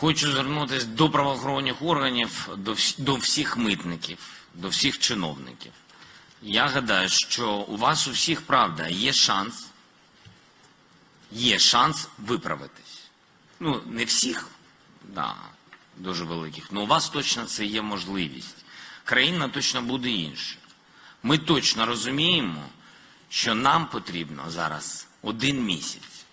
Хочу звернутися до правоохоронних органів, до, до всіх митників, до всіх чиновників. Я гадаю, що у вас у всіх правда є шанс, є шанс виправитись. Ну, не всіх, да, дуже великих, але у вас точно це є можливість. Країна точно буде інша. Ми точно розуміємо, що нам потрібно зараз один місяць.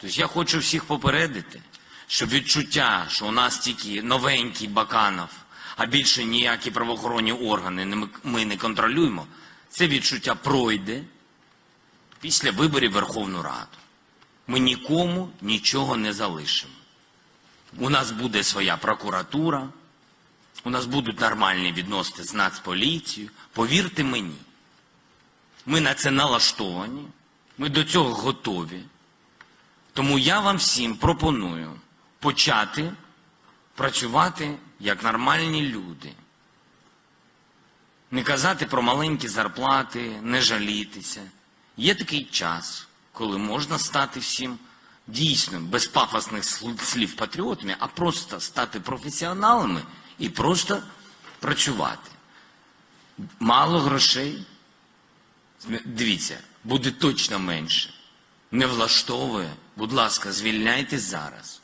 Тобто я хочу всіх попередити, що відчуття, що у нас тільки новенький Баканов, а більше ніякі правоохоронні органи ми- не контролюємо, це відчуття пройде після виборів Верховну Раду. Ми нікому нічого не залишимо. У нас буде своя прокуратура, у нас будуть нормальні відносини з Нацполіцією. Повірте мені, ми на це налаштовані, ми до цього готові. Тому я вам всім пропоную почати працювати як нормальні люди. Не казати про маленькі зарплати, не жалітися. Є такий час, коли можна стати всім дійсно без пафосних слів- патріотами, а просто стати професіоналами і просто працювати. Мало грошей. Дивіться, буде точно менше. Не влаштовує, будь ласка, звільняйтесь зараз.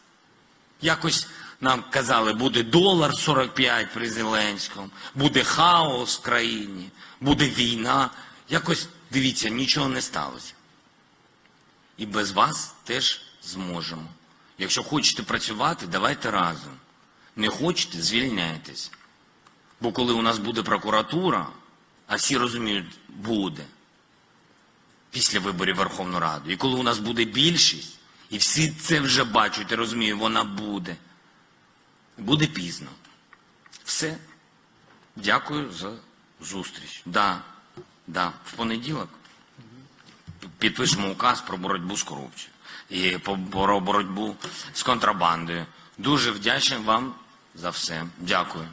Якось нам казали, буде долар 45 при Зеленському, буде хаос в країні, буде війна. Якось, дивіться, нічого не сталося. І без вас теж зможемо. Якщо хочете працювати, давайте разом. Не хочете, звільняйтесь. Бо коли у нас буде прокуратура, а всі розуміють, буде після виборів Верховну Раду. І коли у нас буде більшість, і всі це вже бачать і розуміють, вона буде. Буде пізно. Все. Дякую за зустріч. Да, да, в понеділок підпишемо указ про боротьбу з корупцією і про боротьбу з контрабандою. Дуже вдячний вам за все. Дякую.